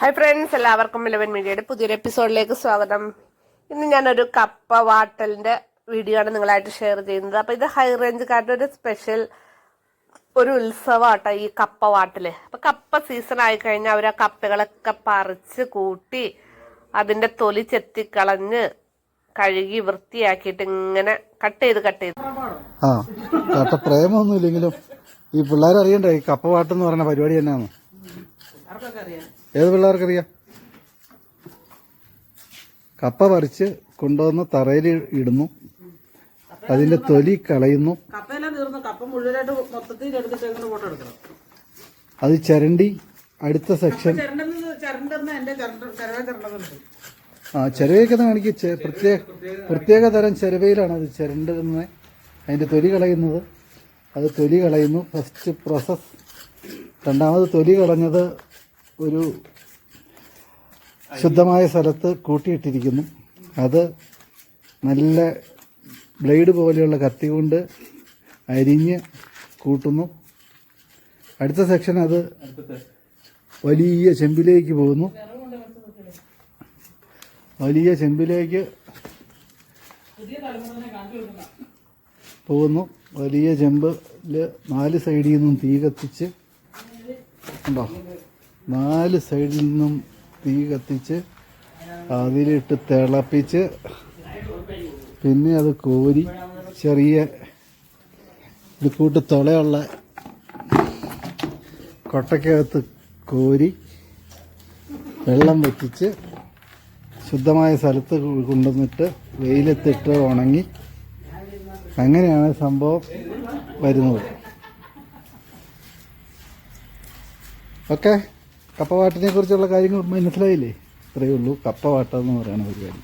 Hi friends എല്ലാവർക്കും Eleven മീഡിയയുടെ പുതിയൊരു എപ്പിസോഡിലേക്ക് സ്വാഗതം. ഇന്ന് ഞാനൊരു കപ്പ വാട്ടലിന്റെ വീഡിയോ ആണ് നിങ്ങളായിട്ട് ഷെയർ ചെയ്യുന്നത്. അപ്പൊ ഇത് ഹൈ റേഞ്ചുകാരുടെ ഒരു സ്പെഷ്യൽ ഒരു ഉത്സവമാട്ടോ ഈ കപ്പ വാട്ടൽ. അപ്പൊ കപ്പ സീസൺ ആയി കഴിഞ്ഞാൽ അവർ ആ കപ്പകളൊക്കെ പറിച്ച് കൂട്ടി അതിന്റെ തൊലി ചെത്തിക്കളഞ്ഞ് കഴുകി വൃത്തിയാക്കിയിട്ട് ഇങ്ങനെ കട്ട് ചെയ്ത് കട്ട് ചെയ്ത്. ആ പ്രേമൊന്നും ഇല്ലെങ്കിലും ഈ പിള്ളേർ അറിയണ്ടേ ഈ കപ്പ വാട്ടെന്ന് പറയുന്ന പരിപാടി തന്നെയാണ്? ഏത് പിള്ളേർക്കറിയാം? കപ്പ പറിച്ച് കൊണ്ടുവന്ന് തറയിൽ ഇടുന്നു. അതിന്റെ തൊലി കളയുന്നു. അത് ചരണ്ടി അടുത്ത സെക്ഷൻ. ആ ചിരവയൊക്കെ കാണിക്കുക പ്രത്യേക പ്രത്യേക തരം ചിരവയിലാണ് അത് ചിരണ്ടുന്നത്. അതിന്റെ തൊലി കളയുന്നത്. അത് തൊലി കളയുന്നു. ഫസ്റ്റ് പ്രോസസ് രണ്ടാമത് തൊലി കളഞ്ഞത് ഒരു ശുദ്ധമായ സ്ഥലത്ത് കൂട്ടിയിട്ടിരിക്കുന്നു. അത് നല്ല ബ്ലേഡ് പോലെയുള്ള കത്തി കൊണ്ട് അരിഞ്ഞ് കൂട്ടുന്നു. അടുത്ത സെക്ഷൻ അത് വലിയ ചെമ്പിലേക്ക് പോകുന്നു. വലിയ ചെമ്പിലേക്ക് പോകുന്നു. വലിയ ചെമ്പിൽ നാല് സൈഡിൽ നിന്നും തീ കത്തിച്ച് ഉണ്ടോ? നാല് സൈഡിൽ നിന്നും തീ കത്തിച്ച് അതിലിട്ട് തിളപ്പിച്ച് പിന്നെ അത് കോരി ചെറിയ ഇത് കൂട്ട് തുളയുള്ള കൊട്ടക്കകത്ത് കോരി വെള്ളം വറ്റിച്ച് ശുദ്ധമായ സ്ഥലത്ത് കൊണ്ടുവന്നിട്ട് വെയിലത്തിട്ട് ഉണങ്ങി അങ്ങനെയാണ് സംഭവം വരുന്നത്. ഓക്കെ? കപ്പവാട്ടിനെ കുറിച്ചുള്ള കാര്യങ്ങൾ മനസ്സിലായില്ലേ? ഇത്രയേ ഉള്ളൂ. കപ്പവാട്ട എന്ന് പറയുന്ന പരിപാടി.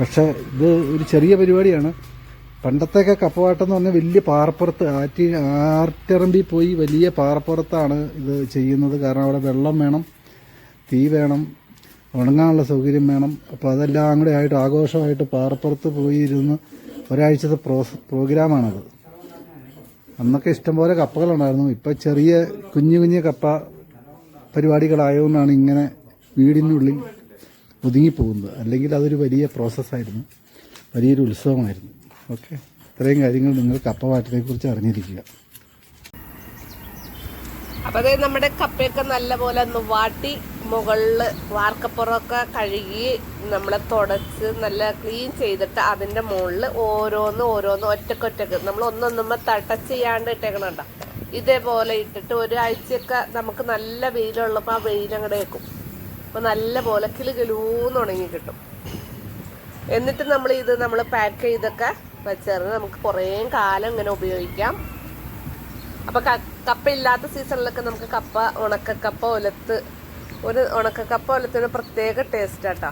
പക്ഷേ ഇത് ഒരു ചെറിയ പരിപാടിയാണ്. പണ്ടത്തെയൊക്കെ കപ്പവാട്ടം എന്ന് പറഞ്ഞാൽ വലിയ പാറപ്പുറത്ത് ആറ്റി ആർട്ടിറമ്പി പോയി വലിയ പാറപ്പുറത്താണ് ഇത് ചെയ്യുന്നത്. കാരണം അവിടെ വെള്ളം വേണം തീ വേണം ഉണങ്ങാനുള്ള സൗകര്യം വേണം. അപ്പോൾ അതെല്ലാം കൂടെ ആയിട്ട് ആഘോഷമായിട്ട് പാറപ്പുറത്ത് പോയി ഇരുന്ന് ഒരാഴ്ചത്തെ പ്രോസ് പ്രോഗ്രാമാണത്. അന്നൊക്കെ ഇഷ്ടംപോലെ കപ്പകളുണ്ടായിരുന്നു. ഇപ്പം ചെറിയ കുഞ്ഞു കുഞ്ഞു കപ്പ പരിപാടികളായതുകൊണ്ടാണ് ഇങ്ങനെ വീടിനുള്ളിൽ ഒതുങ്ങിപ്പോകുന്നത്. അല്ലെങ്കിൽ അതൊരു വലിയ പ്രോസസ്സായിരുന്നു. വലിയൊരു ഉത്സവമായിരുന്നു. ഓക്കെ. ഇത്രയും കാര്യങ്ങൾ നിങ്ങൾ കപ്പവാട്ടിനെ അറിഞ്ഞിരിക്കുക. അപ്പൊ അതായത് നമ്മുടെ കപ്പയൊക്കെ നല്ലപോലെ ഒന്ന് വാട്ടി മുകളിൽ വാർക്കപ്പുറമൊക്കെ കഴുകി നമ്മളെ തുടച്ച് നല്ല ക്ലീൻ ചെയ്തിട്ട് അതിന്റെ മുകളിൽ ഓരോന്ന് ഓരോന്ന് ഒറ്റക്കൊറ്റക്ക് നമ്മൾ ഒന്നൊന്നുമ്പോൾ ടച്ച് ചെയ്യാണ്ട് ഇട്ടേക്കണം കേട്ടോ ഇതേപോലെ ഇട്ടിട്ട് ഒരാഴ്ചയൊക്കെ നമുക്ക് നല്ല വെയിലുള്ളപ്പോൾ ആ വെയിലങ്ങടെ വെക്കും അപ്പൊ നല്ല പോലെ കിളികിലൂന്ന് ഉണങ്ങി കിട്ടും. എന്നിട്ട് നമ്മൾ ഇത് നമ്മൾ പാക്ക് ചെയ്തൊക്കെ വെച്ചേർന്ന് നമുക്ക് കുറേ കാലം ഇങ്ങനെ ഉപയോഗിക്കാം. അപ്പൊ കപ്പ ഇല്ലാത്ത സീസണിലൊക്കെ നമുക്ക് കപ്പ ഉണക്കക്കപ്പ ഒലത്ത് ഒരു ഉണക്കക്കപ്പ ഒലത്തിന് പ്രത്യേക ടേസ്റ്റ് ആട്ടോ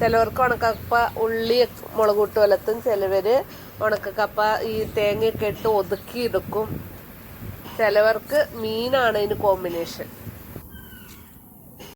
ചിലവർക്ക് ഉണക്കക്കപ്പ ഉള്ളി മുളക് മുളകൂട്ട് ഒലത്തും ചിലവര് ഉണക്കക്കപ്പ ഈ തേങ്ങയൊക്കെ ഇട്ട് ഒതുക്കി എടുക്കും. ചിലവർക്ക് മീനാണ് ഇതിന് കോമ്പിനേഷൻ